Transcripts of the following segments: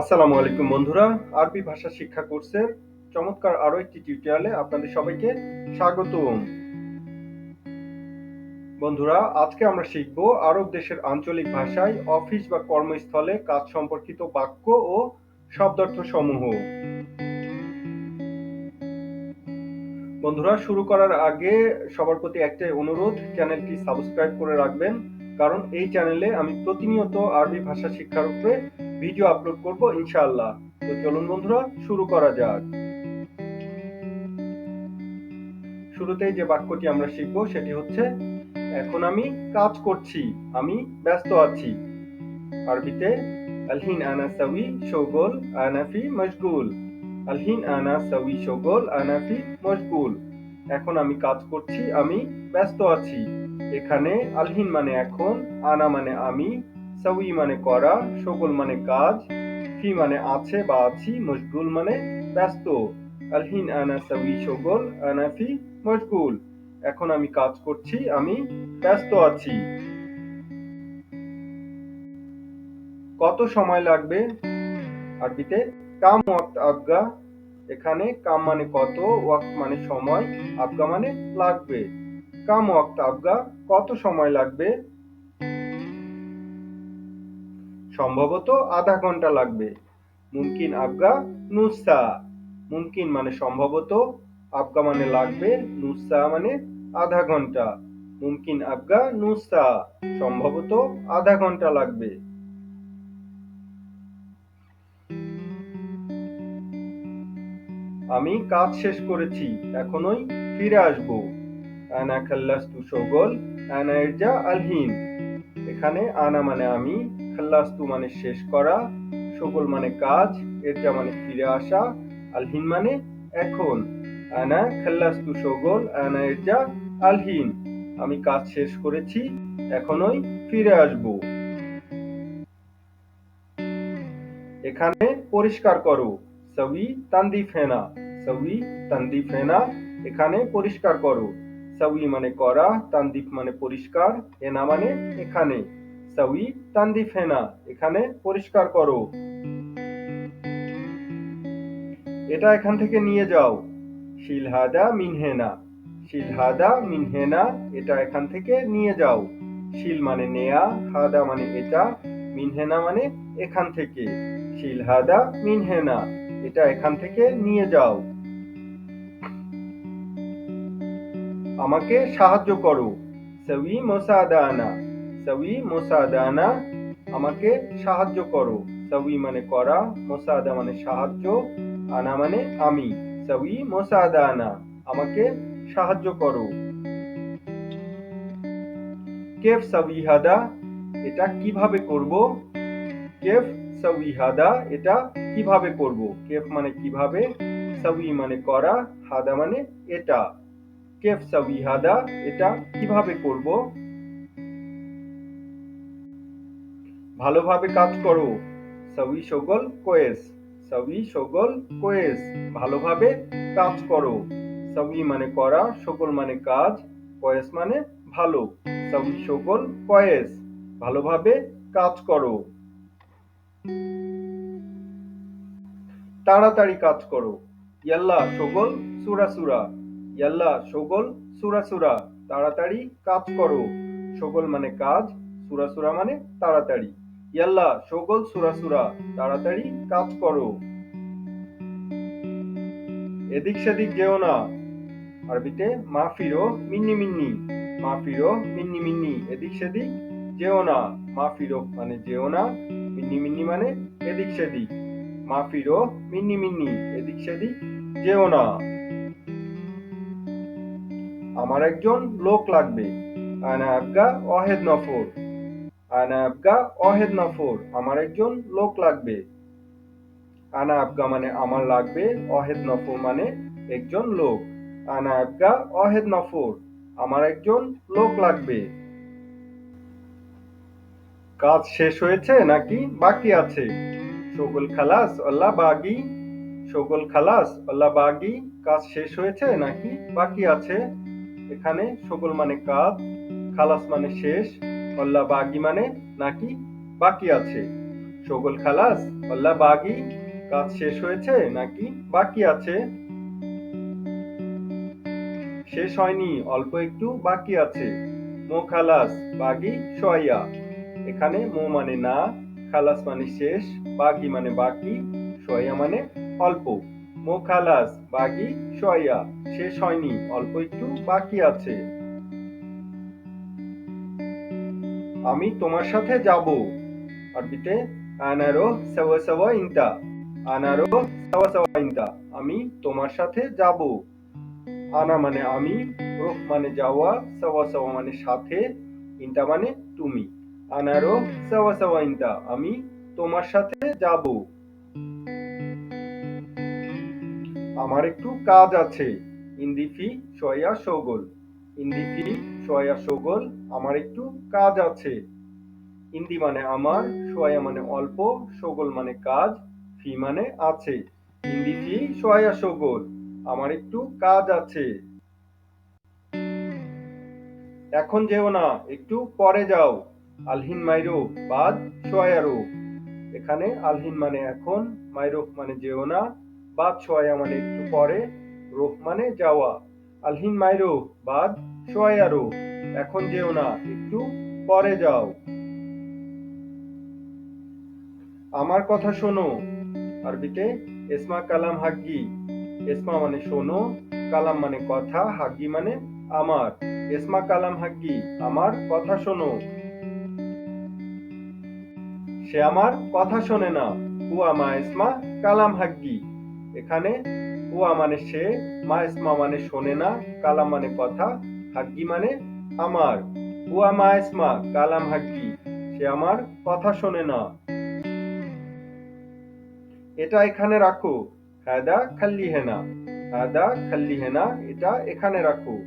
আসসালামু আলাইকুম বন্ধুরা, আরবি ভাষা শিক্ষা কোর্সের চমৎকার আরও একটি টিউটোরিয়ালে আপনাদের সবাইকে স্বাগতম। বন্ধুরা, আজকে আমরা শিখব আরব দেশের আঞ্চলিক ভাষায় অফিস বা কর্মস্থলে কাজ সম্পর্কিত বাক্য ও শব্দার্থ সমূহ বন্ধুরা, শুরু করার আগে সবার প্রতি একটাই অনুরোধ, চ্যানেলটি সাবস্ক্রাইব করে রাখবেন, কারণ এই চ্যানেলে আমি প্রতিনিয়ত আরবি ভাষা শিক্ষার উপরে ভিডিও আপলোড করব, ইনশাআল্লাহ। তো চলুন বন্ধুরা, শুরু করা যাক। শুরুতেই যে বাক্যটি আমরা শিখব, সেটি হচ্ছে, এখন আমি কাজ করছি, আমি ব্যস্ত আছি। আরবিতে, আলহিন আনা সাউই শোগল আনাফি মশগুল। আলহিন আনা সাউই শোগল আনাফি মশগুল। এখন আমি কাজ করছি, আমি ব্যস্ত আছি। এখানে, আলহিন মানে এখন, আনা মানে আমি। সাউই মানে করা শগল মানে কাজ, ফি মানে আছে বা আছি, মশগুল মানে ব্যস্ত। আলহিন আনা সাউই শগল আনা ফি মশগুল। এখন আমি কাজ করছি, আমি ব্যস্ত আছি। কত সময় লাগবে? আরবিতে কাম ওয়াক্ত আবগা। এখানে কাম মানে কত, ওয়াক্ত মানে সময়, আবগা মানে লাগবে। কাম ওয়াক্ত আবগা, কত সময় লাগবে? সম্ভবত আধা ঘণ্টা লাগবে। মুমকিন আবগা নুসা মুমকিন মানে সম্ভবত আবগা মানে লাগবে নুসা মানে আধা ঘণ্টা। মুমকিন আবগা নুসা সম্ভবত আধা ঘণ্টা লাগবে। আমি কাজ শেষ করেছি, এখনই ফিরে আসব। আনা খাল্লাস্তু শগল আনা ইরজা আলহিন। এখানে আনা মানে আমি খাল্লাস্তু মানে শেষ করা শগল মানে কাজ, এরজা মানে ফিরে আসা, আলহিন মানে এখন। আনা, খাল্লাস্তু শগল আনা ইরজা আলহিন। আমি কাজ শেষ করেছি, এখনই ফিরে আসব। এখানে পরিষ্কার করো। সবি তান্দি ফেনা, সবি তান্দি ফেনা, এখানে পরিষ্কার করো। সবি মানে করা, তান্দিফ মানে পরিষ্কার, এনা মানে এখানে। সবই তান্দি ফেনা, এখানে পরিষ্কার করো। এটা এখান থেকে নিয়ে যাও। শিলহাদা মিনহেনা শিলহাদা মিনহেনা, এটা এখান থেকে নিয়ে যাও। শিল মানে নেয়া, হাদা মানে এটা, মিনহেনা মানে এখান থেকে। শিলহাদা মিনহেনা, এটা এখান থেকে নিয়ে যাও। আমাকে সাহায্য করো। সবই মোসাদানা সবই মোসাদানা, আমাকে সাহায্য করো। সবই মানে করা, মোসাদা মানে সাহায্য, আনা মানে আমি। সবই মোসাদানা, আমাকে সাহায্য করো। কেফ সবিহাদা, এটা কীভাবে করব? কেফ সবিহাদা, এটা কীভাবে করব? কেফ মানে কীভাবে? সবই মানে করা, হাদা মানে এটা। কেফ সবিহাদা, এটা কীভাবে করব? ভালোভাবে কাজ করো। সবই সগল কোয়েস সবই সগল কোয়েস ভালোভাবে কাজ করো। সবই মানে করা সকল মানে কাজ কয়েস মানে ভালো। সবই সকল কয়েস ভালোভাবে কাজ করো। তাড়াতাড়ি কাজ করো। ইয়াল্লা সগল সুরা সুরা ইয়াল্লা সগল সুরা সুরা তাড়াতাড়ি কাজ করো। সকল মানে কাজ সুরা সুরা মানে তাড়াতাড়ি। ইয়াল্লা, সগল সুরা সুরা, তাড়াতাড়ি কাজ করো। এদিক সেদিক যেও না। আরবিতে, মা ফিরো মিন্নি মিন্নি, মা ফিরো মিন্নি মিন্নি, এদিক সেদিক যেও না। মা ফিরো মানে যেও না, মিন্নি মিন্নি মানে এদিক সেদিক। মা ফিরো মিন্নি মিন্নি, এদিক সেদিক যেও না। আমার একজন লোক লাগবে। আনা আবগা অহেদ নফর। আনা আবগা অহেদ নফর আমার একজন লোক লাগবে। আনা আবগা মানে আমার লাগবে অহেদ নফর মানে একজন লোক। আনা আবগা অহেদ নফর আমার একজন লোক লাগবে। কাজ শেষ হয়েছে নাকি বাকি আছে? শগুল খালাস আল্লাহ বাগি। শগুল খালাস আল্লাহ বাগি কাজ শেষ হয়েছে নাকি বাকি আছে? এখানে শগুল মানে কাজ খালাস মানে শেষ। আল্লাহ বাগি মানে নাকি বাকি আছে? শোগল খালাস ওয়াল্লা বাগি, কাজ শেষ হয়েছে নাকি বাকি আছে? শেষ হয়নি, অল্প একটু বাকি আছে। মো খালাস, বাগি সোয়া এখানে মো মানে না, খালাস মানে শেষ, বাগি মানে বাকি সোয়া মানে অল্প। মো খালাস, বাগি সোয়া শেষ হয়নি, অল্প একটু বাকি আছে। আমি তোমার সাথে যাব। আরবিতে আনারো সাওয়া সাওয়া ইনতা। আনারো সাওয়া সাওয়া ইনতা। আমি তোমার সাথে যাব। আনা মানে আমি, রোহ মানে যাওয়া, সাওয়া সাওয়া মানে সাথে, ইনতা মানে তুমি। আনারো সাওয়া সাওয়া ইনতা। আমি তোমার সাথে যাব। আমার একটু কাজ আছে। ইন্দিফি সয়া সগোল। ইন্দিফি সয়া সগোল আমার একটু কাজ আছে। ইন্দি মানে আমার, সোয়া মানে অল্প সগোল মানে কাজ, ফি মানে আছে। ইন্দিফি সয়া সগোল আমার একটু কাজ আছে। এখন যেও না, একটু পরে যাও। আলহিন মাইরো, বাদ সোয়ারো এখানে আলহিন মানে এখন, মাইরো মানে যেও না, বাদ সোয়া মানে একটু পরে, রোহ মানে যাওয়া। আলহিন মাইরো, বাদ সোয়ারো এখন যেও না, একটু পরে যাও। আমার কথা শোনো আরবিতে এসমা কালাম হাগ্গি। এসমা মানে শোনো, কালাম মানে কথা, হাগ্গি মানে আমার। এসমা কালাম হাগ্গি, আমার কথা শোনো। সে আমার কথা শোনে না। হুয়া মা ইসমা কালাম হাগ্গি। এখানে হুয়া মানে সে, মা ইসমা মানে শোনে না, কালাম মানে কথা হাগ্গি মানে আমার। হুয়া মা ইসমা কালাম হাগ্গি। সে আমার কথা শোনে না। এটা এখানে রাখো। হাদা খাল্লি হেনা। হাদা খাল্লি হেনা, এটা এখানে রাখো।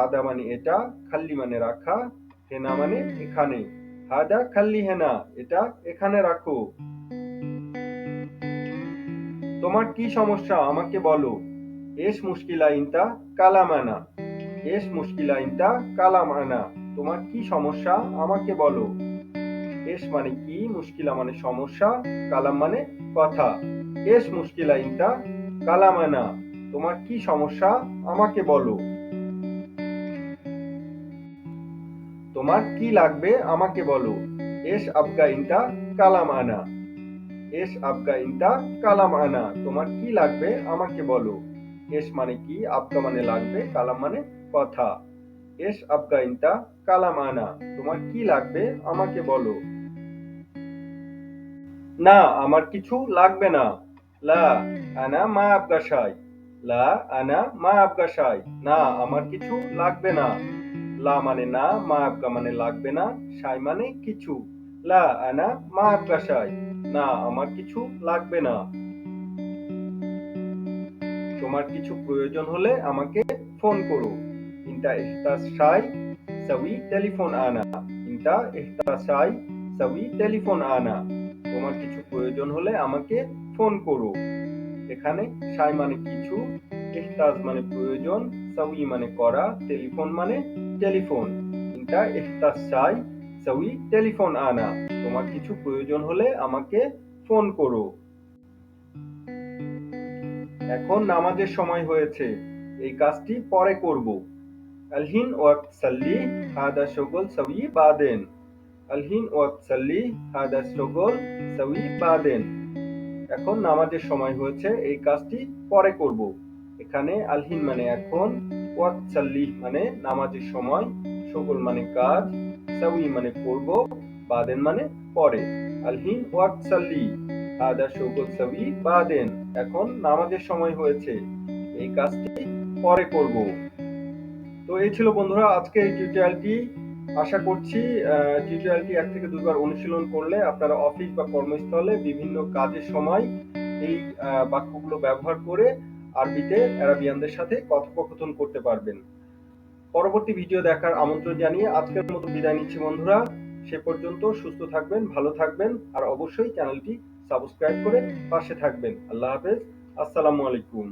হাদা মানে এটা, খাল্লি মানে রাখা। হেনা মানে এখানে। হাদা খাল্লি হেনা, এটা এখানে রাখো। তোমার কি সমস্যা? আমাকে বলো। এস মুশকিলা ইনতা কালাম এস মুশকিলা ইনতা কালাম আনা তোমার কি সমস্যা? আমাকে বলো। এস মানে কি মুশকিলা মানে সমস্যা? কালাম মানে কথা। এস মুশকিলা ইনতা কালাম আনা তোমার কি সমস্যা? আমাকে বলো। তোমার কি লাগবে? আমাকে বলো। এস আবগা ইনতা কালাম আনা এস আবগা ইনতা কালাম আনা তোমার কি লাগবে? আমাকে বলো। এস মানে কি? আবগা মানে লাগবে, কালাম মানে কথা। এস আবগা ইনতা কালাম আনা তোমার কি লাগবে আমাকে বলো। না, আমার কিছু লাগবে না। লা আনা মা আফগাশাই লা আনা মা আফগাশাই না, আমার কিছু লাগবে না। লা মানে না, মা আবগা মানে লাগবে না, শাই মানে কিছু। লা আনা মা আফগাশাই না, আমার কিছু লাগবে না। তোমার কিছু প্রয়োজন হলে আমাকে ফোন করো। ইনতা ইহতাস শাই সাউই টেলিফোন আনা। ইনতা ইহতাস শাই সাউই টেলিফোন আনা। তোমার কিছু প্রয়োজন হলে আমাকে ফোন করো। এখানে শাই মানে কিছু ইহতাজ মানে প্রয়োজন, সাউই মানে করা, টেলিফোন মানে টেলিফোন। ইনটা ইহতাজ শাই সাউই টেলিফোন আনা। তোমার কিছু প্রয়োজন হলে আমাকে ফোন করো। এখন নামাজের সময় হয়েছে। এই কাজটি পরে করব। আলহিন ওয়াক্ত সাল্লি হাদা শগল সাউই বাদেন আলহিন ওয়াক্ত সাল্লি হাদা শগল সাউই বাদেন এখন নামাজের সময় হয়েছে, এই কাজটি পরে করব। এখানে আলহিন মানে এখন ওয়াক্ত সাল্লি মানে নামাজের সময় সকল মানে কাজ, সাউই মানে করব বাদেন মানে পরে। আলহিন ওয়াক্ত সাল্লি, হাদা শগল সাউই বাদেন। এখন নামাজের সময় হয়েছে, এই কাজটি পরে করব। তো এই ছিল বন্ধুরা আজকে এই টিউটোরিয়ালটি আশা করছি টিউটোরিয়ালটি এক থেকে দুবার অনুশীলন করলে আপনারা অফিস বা কর্মস্থলে বিভিন্ন কাজের সময় এই বাক্যগুলো ব্যবহার করে আরবিতে অ্যারাবিয়ানদের সাথে কথোপকথন করতে পারবেন। পরবর্তী ভিডিও দেখার আমন্ত্রণ জানিয়ে আজকের মতো বিদায় নিচ্ছি বন্ধুরা। সে পর্যন্ত সুস্থ থাকবেন, ভালো থাকবেন, আর অবশ্যই চ্যানেলটি সাবস্ক্রাইব করে পাশে থাকবেন। আল্লাহ হাফেজ, আসসালামু আলাইকুম।